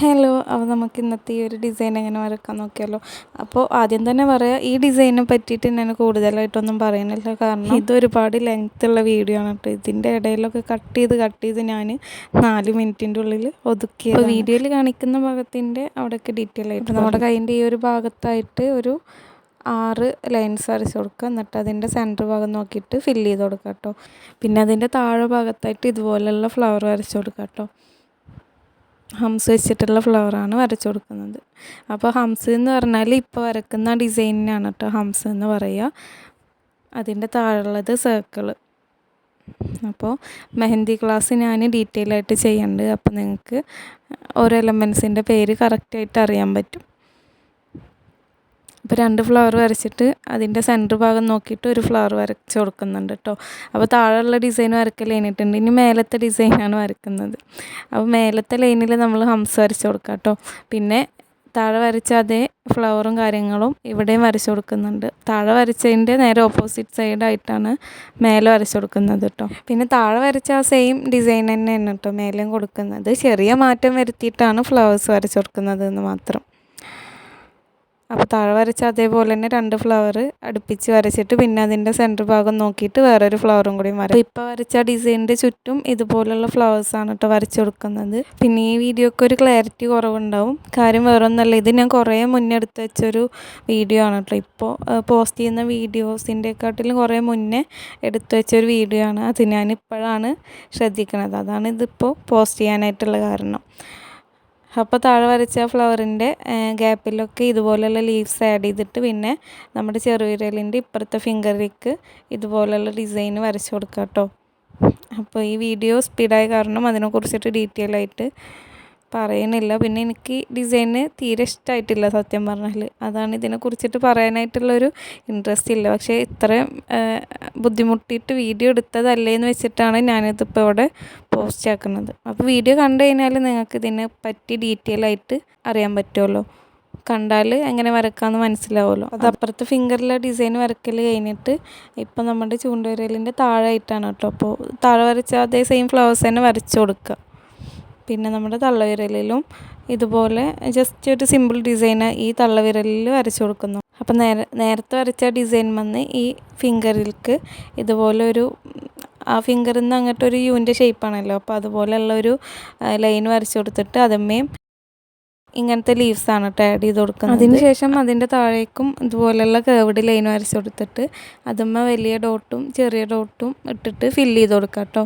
Hello അപ്പോൾ നമുക്ക് ഇന്നത്തെ ഈ ഒരു ഡിസൈൻ എങ്ങനെ വരക്കാൻ നോക്കിയാലോ? അപ്പോൾ ആദ്യം തന്നെ പറയാം ഈ ഡിസൈനെ പറ്റിയിട്ട് ഞാൻ കൂടുതലായിട്ടൊന്നും പറയുന്നില്ല. കാരണം ഇത് ഒരുപാട് ലെങ്ത്തുള്ള വീഡിയോ ആണ് കേട്ടോ. ഇതിന്റെ ഇടയിലൊക്കെ കട്ട് ചെയ്ത് കട്ട് ചെയ്ത് ഞാൻ നാല് മിനിറ്റിന്റെ ഉള്ളിൽ ഒതുക്കി അപ്പോൾ വീഡിയോയിൽ കാണിക്കുന്ന ഭാഗത്തിന്റെ അവിടെയൊക്കെ ഡീറ്റെയിൽ ആയിട്ട് നമ്മുടെ കൈയിന്റെ ഈ ഒരു ഭാഗത്തായിട്ട് ഒരു ആറ് ലൈൻസ് വരച്ച് കൊടുക്കുക. എന്നിട്ട് അതിന്റെ സെന്റർ ഭാഗം നോക്കിയിട്ട് ഫില്ല് ചെയ്ത് കൊടുക്കുക കേട്ടോ. പിന്നെ അതിന്റെ താഴെ ഭാഗത്തായിട്ട് ഇതുപോലെയുള്ള ഫ്ലവർ വരച്ച് കൊടുക്കുക കേട്ടോ. ഹംസ് വെച്ചിട്ടുള്ള ഫ്ലവറാണ് വരച്ചു കൊടുക്കുന്നത്. അപ്പോൾ ഹംസ് എന്ന് പറഞ്ഞാൽ ഇപ്പോൾ വരക്കുന്ന ഡിസൈനിനാണ് കേട്ടോ ഹംസ് എന്ന് പറയുക. അതിന്റെ താഴെയുള്ളത് സർക്കിൾ. അപ്പോൾ മെഹന്തി ക്ലാസ് ഞാൻ ഡീറ്റെയിൽ ആയിട്ട് ചെയ്യുന്നുണ്ട്. അപ്പോൾ നിങ്ങൾക്ക് ഓരോ എലമെൻസിന്റെ പേര് കറക്റ്റായിട്ട് അറിയാൻ പറ്റും. അപ്പോൾ രണ്ട് ഫ്ലവർ വരച്ചിട്ട് അതിന്റെ സെന്റർ ഭാഗം നോക്കിയിട്ട് ഒരു ഫ്ലവർ വരച്ച് കൊടുക്കുന്നുണ്ട് കേട്ടോ അപ്പോൾ താഴെയുള്ള ഡിസൈൻ വരക്കൽ കഴിഞ്ഞിട്ടുണ്ട്. ഇനി മേലത്തെ ഡിസൈനാണ് വരക്കുന്നത്. അപ്പോൾ മേലത്തെ ലൈനിൽ നമ്മൾ ഹംസ് വരച്ച് കൊടുക്കുക കേട്ടോ പിന്നെ താഴെ വരച്ച അതേ ഫ്ലവറും കാര്യങ്ങളും ഇവിടെയും വരച്ചു കൊടുക്കുന്നുണ്ട്. താഴെ വരച്ചതിന്റെ നേരെ ഓപ്പോസിറ്റ് സൈഡായിട്ടാണ് മേലെ വരച്ചു കൊടുക്കുന്നത് കേട്ടോ പിന്നെ താഴെ വരച്ച ആ സെയിം ഡിസൈൻ തന്നെയാണ് കേട്ടോ മേലെയും കൊടുക്കുന്നത്. ചെറിയ മാറ്റം വരുത്തിയിട്ടാണ് ഫ്ലവേഴ്സ് വരച്ചു കൊടുക്കുന്നത് എന്ന് മാത്രം. അപ്പോൾ താഴെ വരച്ച അതേപോലെ തന്നെ രണ്ട് ഫ്ലവർ അടുപ്പിച്ച് വരച്ചിട്ട് പിന്നെ അതിന്റെ സെന്റർ ഭാഗം നോക്കിയിട്ട് വേറൊരു ഫ്ലവറും കൂടി വരക്കും ഇപ്പോൾ വരച്ച ഡിസൈനിന്റെ ചുറ്റും ഇതുപോലുള്ള ഫ്ലവേഴ്സാണ് കേട്ടോ വരച്ചു കൊടുക്കുന്നത്. പിന്നെ ഈ വീഡിയോക്ക് ഒരു ക്ലാരിറ്റി കുറവുണ്ടാവും. കാര്യം വേറൊന്നല്ല ഇത് ഞാൻ കുറേ മുന്നേ എടുത്ത് വെച്ചൊരു വീഡിയോ ആണ് കേട്ടോ ഇപ്പോൾ പോസ്റ്റ് ചെയ്യുന്ന വീഡിയോസിന്റെക്കാട്ടിലും കുറേ മുന്നേ എടുത്തു വെച്ചൊരു വീഡിയോ ആണ്. അത് ഞാനിപ്പോഴാണ് ശ്രദ്ധിക്കുന്നത് അതാണ് ഇതിപ്പോൾ പോസ്റ്റ് ചെയ്യാനായിട്ടുള്ള കാരണം. അപ്പോൾ താഴെ വരച്ച ഫ്ലവറിന്റെ ഗ്യാപ്പിലൊക്കെ ഇതുപോലെയുള്ള ലീവ്സ് ആഡ് ചെയ്തിട്ട് പിന്നെ നമ്മുടെ ചെറുവിരലിന്റെ ഇപ്പുറത്തെ ഫിംഗറിലേക്ക് ഇതുപോലെയുള്ള ഡിസൈൻ വരച്ചു കൊടുക്കാം കേട്ടോ. അപ്പോൾ ഈ വീഡിയോ സ്പീഡായ കാരണം അതിനെക്കുറിച്ചിട്ട് ഡീറ്റെയിൽ ആയിട്ട് പറയുന്നില്ല പിന്നെ എനിക്ക് ഡിസൈന് തീരെ ഇഷ്ടമായിട്ടില്ല സത്യം പറഞ്ഞാൽ അതാണ് ഇതിനെ കുറിച്ചിട്ട് പറയാനായിട്ടുള്ളൊരു ഇൻട്രസ്റ്റ് ഇല്ല. പക്ഷേ ഇത്രയും ബുദ്ധിമുട്ടിയിട്ട് വീഡിയോ എടുത്തതല്ലേ എന്ന് വെച്ചിട്ടാണ് ഞാനിതിപ്പോൾ ഇവിടെ പോസ്റ്റ് ആക്കുന്നത്. അപ്പോൾ വീഡിയോ കണ്ടു കഴിഞ്ഞാൽ നിങ്ങൾക്ക് ഇതിനെ പറ്റി ഡീറ്റെയിൽ ആയിട്ട് അറിയാൻ പറ്റുമല്ലോ കണ്ടാൽ എങ്ങനെ വരക്കാമെന്ന് മനസ്സിലാവുമല്ലോ. അത് അപ്പുറത്ത് ഫിംഗറിലെ ഡിസൈൻ വരക്കൽ കഴിഞ്ഞിട്ട് ഇപ്പം നമ്മുടെ ചൂണ്ടുവിരലിന്റെ താഴെ ആയിട്ടാണ് കേട്ടോ. അപ്പോൾ താഴെ വരച്ച അതേ സെയിം ഫ്ലവേഴ്സ് തന്നെ വരച്ചു കൊടുക്കുക. പിന്നെ നമ്മുടെ തള്ളവിരലിലും ഇതുപോലെ ജസ്റ്റ് ഒരു സിമ്പിൾ ഡിസൈന് ഈ തള്ളവിരലിൽ വരച്ചു കൊടുക്കുന്നു. അപ്പം നേരെ നേരത്തെ വരച്ച ഡിസൈൻ വന്ന് ഈ ഫിംഗറിൽക്ക് ഇതുപോലെ ഒരു ആ ഫിംഗറിൽ നിന്ന് അങ്ങോട്ട് ഒരു യുവിന്റെ ഷേപ്പാണല്ലോ അപ്പോൾ അതുപോലെയുള്ള ഒരു ലൈൻ വരച്ചു കൊടുത്തിട്ട് അതമ്മയും ഇങ്ങനത്തെ ലീവ്സ് ആണ് കേട്ടോ ആഡ് ചെയ്ത് കൊടുക്കുന്നത്. അതിന് ശേഷം അതിന്റെ താഴേക്കും ഇതുപോലെയുള്ള കേവഡ് ലൈൻ വരച്ചു കൊടുത്തിട്ട് അതുമ്മ വലിയ ഡോട്ടും ചെറിയ ഡോട്ടും ഇട്ടിട്ട് ഫില്ല് ചെയ്ത് കൊടുക്കാം കേട്ടോ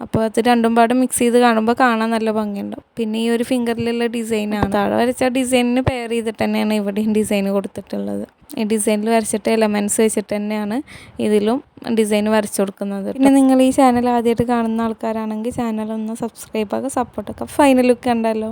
അപ്പോൾ അത് രണ്ടും പാടും മിക്സ് ചെയ്ത് കാണുമ്പോൾ കാണാൻ നല്ല ഭംഗിയുണ്ടാവും പിന്നെ ഈ ഒരു ഫിംഗറിലുള്ള ഡിസൈനാണ് താഴെ വരച്ച ഡിസൈനിന് പെയർ ചെയ്തിട്ട് തന്നെയാണ് ഇവിടെയും ഡിസൈൻ കൊടുത്തിട്ടുള്ളത്. ഈ ഡിസൈനിൽ വരച്ചിട്ട് എലമെന്റ്സ് വെച്ചിട്ട് തന്നെയാണ് ഇതിലും ഡിസൈൻ വരച്ചു കൊടുക്കുന്നത് പിന്നെ നിങ്ങൾ ഈ ചാനൽ ആദ്യമായിട്ട് കാണുന്ന ആൾക്കാരാണെങ്കിൽ ചാനൽ ഒന്ന് സബ്സ്ക്രൈബ് ആക്കുക സപ്പോർട്ടൊക്കെ ഫൈനൽ ലുക്ക് ഉണ്ടല്ലോ